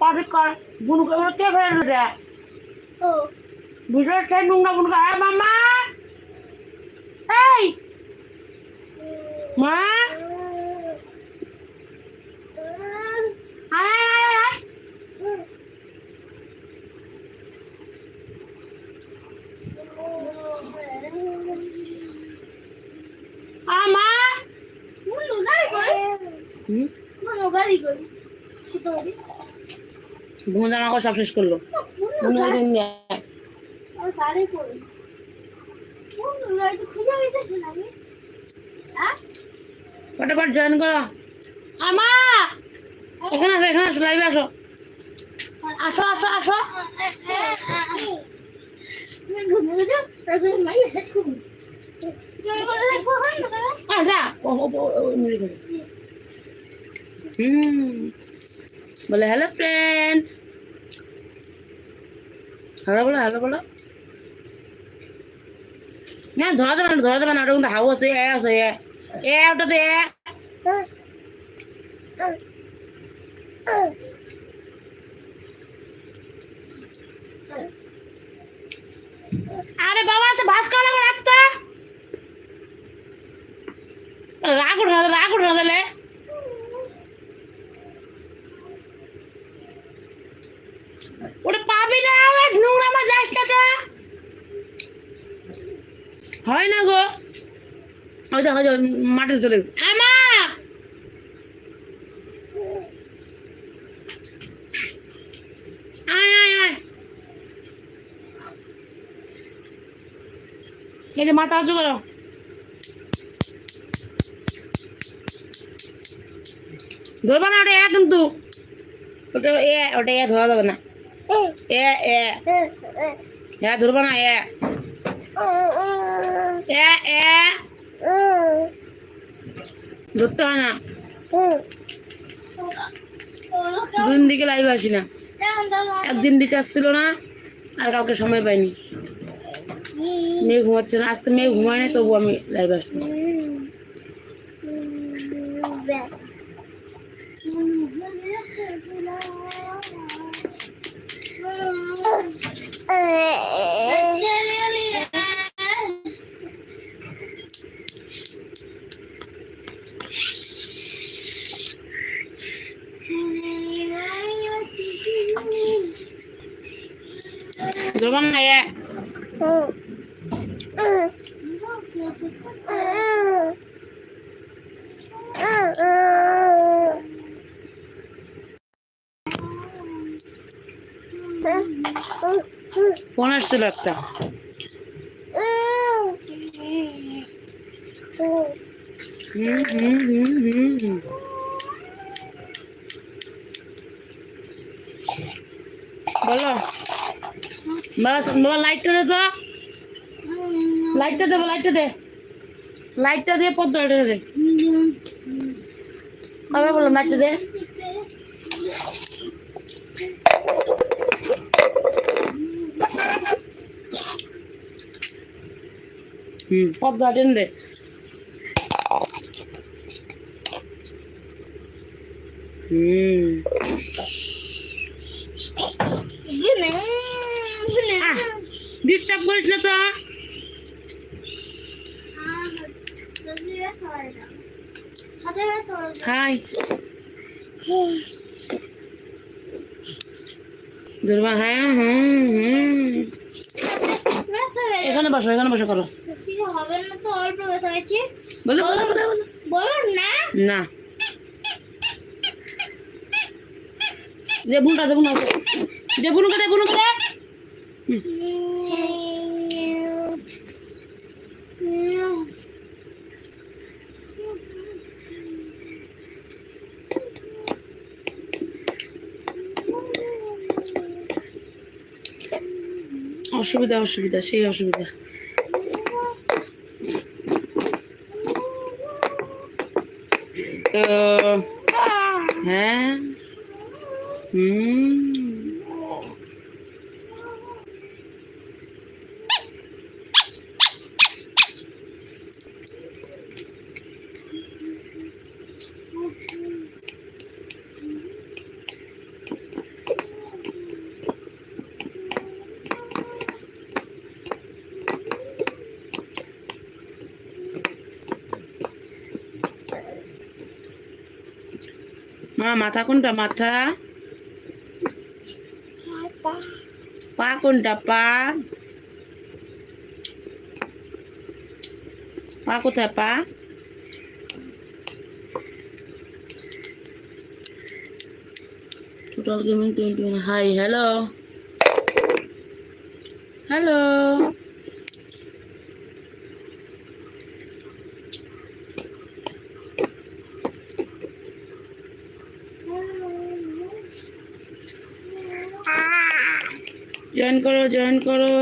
পাশে কর বুনুকে বলে কে ফেলে ও। ভিতরে সেই নোংরা বুনুকে? আয় মামা এই। মা আয় আয় আয় আয় আ মা মুনু গাড়ি কই হুম মুনু গাড়ি কই কত গাড়ি বুনু জামা সব শেষ করল বুনু মুনু এদিন দিয়ে ও গাড়ি কই মুনু গাড়ি তো খুঁজে পেয়েছিস না আমি হ্যাঁ ফটাফট জয়েন করো। আমা! এখানে আসো এখানে আসো লাইভে আসো। আসো আসো আসো। বলে হ্যালো ফ্রেন্ড হ্যালো বলো হ্যালো বলো। না ধরা দেবে না ধরা দেবে না ওটা হাউ আছে, এ আছে, এ। এ আরে বাবা তো ভাত খাওয়া রাখতো রাগ উঠে রাগ উঠে না তাহলে ওটা পাবি না আবার নোংরা আমার যাইটাটা হয় না গো ওই যে মাঠে চলে গেছে। এই যে মাথা উঁচু করো। ধরবা না, ওটা এ কিন্তু। ওটা এ ওটা এ ধরা যাবে না। এ এ। এ ধরবা না, এ। এ এ। ধরতে হয় না দুদিন দিকে লাইভ আসি না। একদিন রিচার্জ ছিল না আর কাউকে সময় পাইনি। মেয়ে ঘুমাচ্ছে না আজকে মেয়ে ঘুমায় না তবু আমি লাইভ আসব ধরবা না এ ফোন আসছিল একটা হুম হুম হুম হুম হুম বলো বাবা লাইটটা দে তো। লাইটটা দে লাইটটা দে। লাইটটা দিয়ে পদ্মাটা দে। কবে লাইটটা দে। হুম, পদ্মা দে। ডিস্টার্ব করিস না তো। হাই। দুর্বা হ্যাঁ হুম হুম। এখানে বসো এখানে বসো, করো। না অল্প বলো না না। যে বুনটা দে বুনটা দে বুনুকে দে বুনুকে দে অসুবিধা অসুবিধা সেই অসুবিধা। মা মাথা কোনটা মাথা পা কোনটা পা পা কোথায় পা total gaming twenty one hi hello join করো জয়েন করো।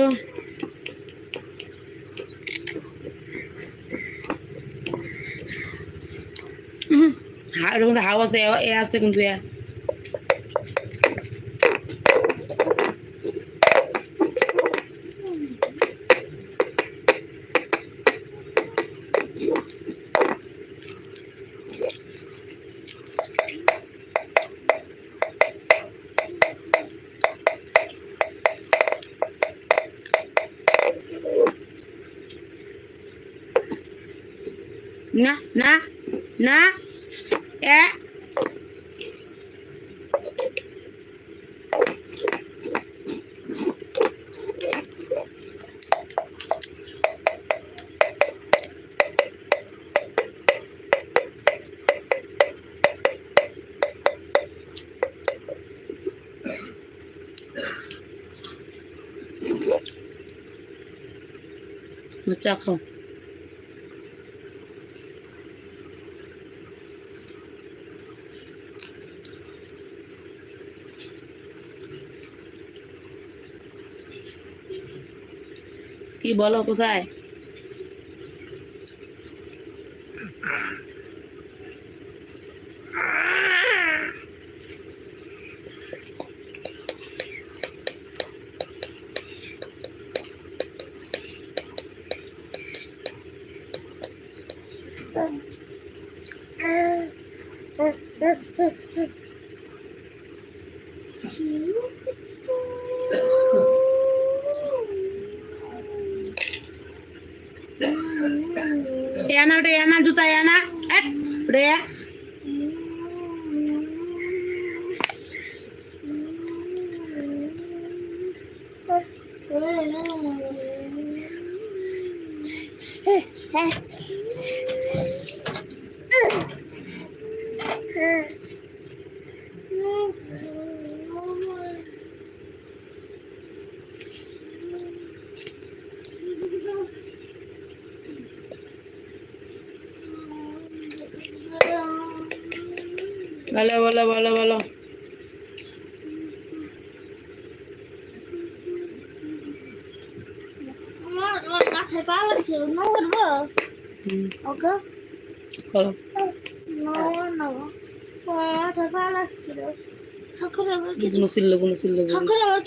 হাওয়া আছে এ আছে কিন্তু এ না না না এ চা খাও কি বলো কোথায়? Tayana, na. At, udah ya.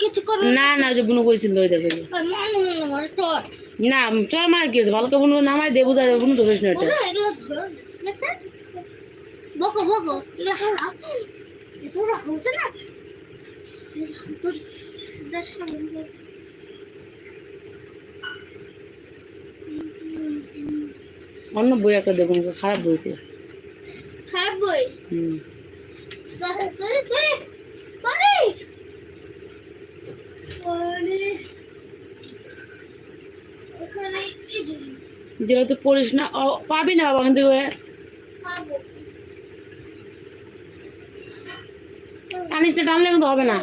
কিছু করে না না ওই যে বুনো কইছিল না চল মানে কি হয়েছে? ভালো বুনো নামাই দেবো বুনো তো না বকো বকো। হচ্ছে না। তোর অন্য বই একটা দেখুন খারাপ বইতে খারাপ বই? হুম। যেটা তুই পড়িস না পাবি না বাবা কিন্তু পাবো টানিস না টানলে কিন্তু হবে না।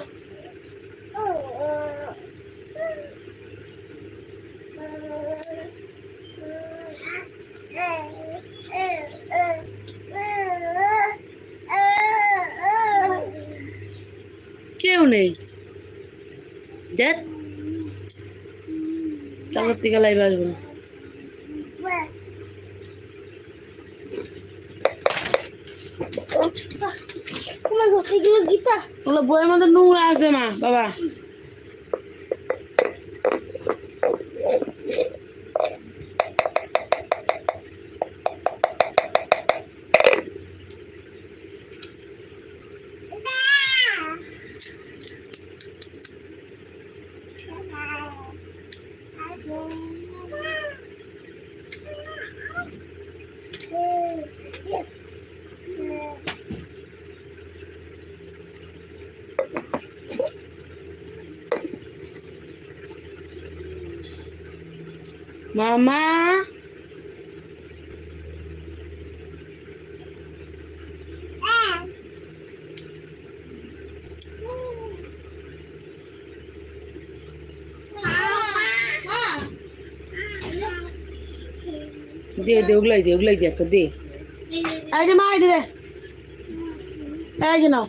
কেউ নেই। দেখ তারপর থেকে লাইভ আসব না। ওগুলো বইয়ের মধ্যে নোংরা আছে মা বাবা। মামা দে দে ওগুলাই দে ওগুলাই দে একটা দে এই যে মা এই দে এই যে নাও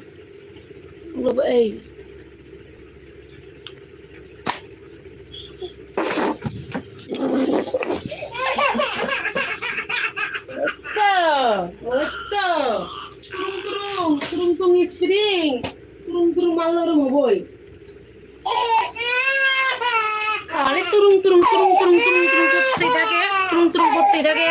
ওগুলো এই turung spring, turung turung malam boy. খালি তুরুং তুরুং তুরুং তুরুং তুরুং তুরুং করতেই থাকে। তুরুং তুরুং করতেই থাকে।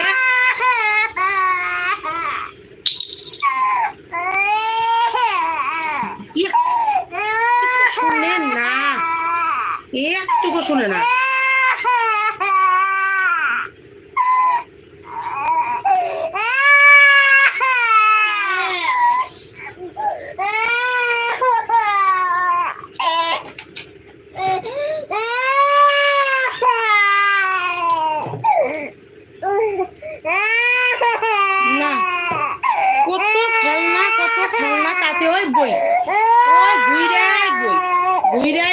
শুনে না। একটুকু শুনে না। রিরা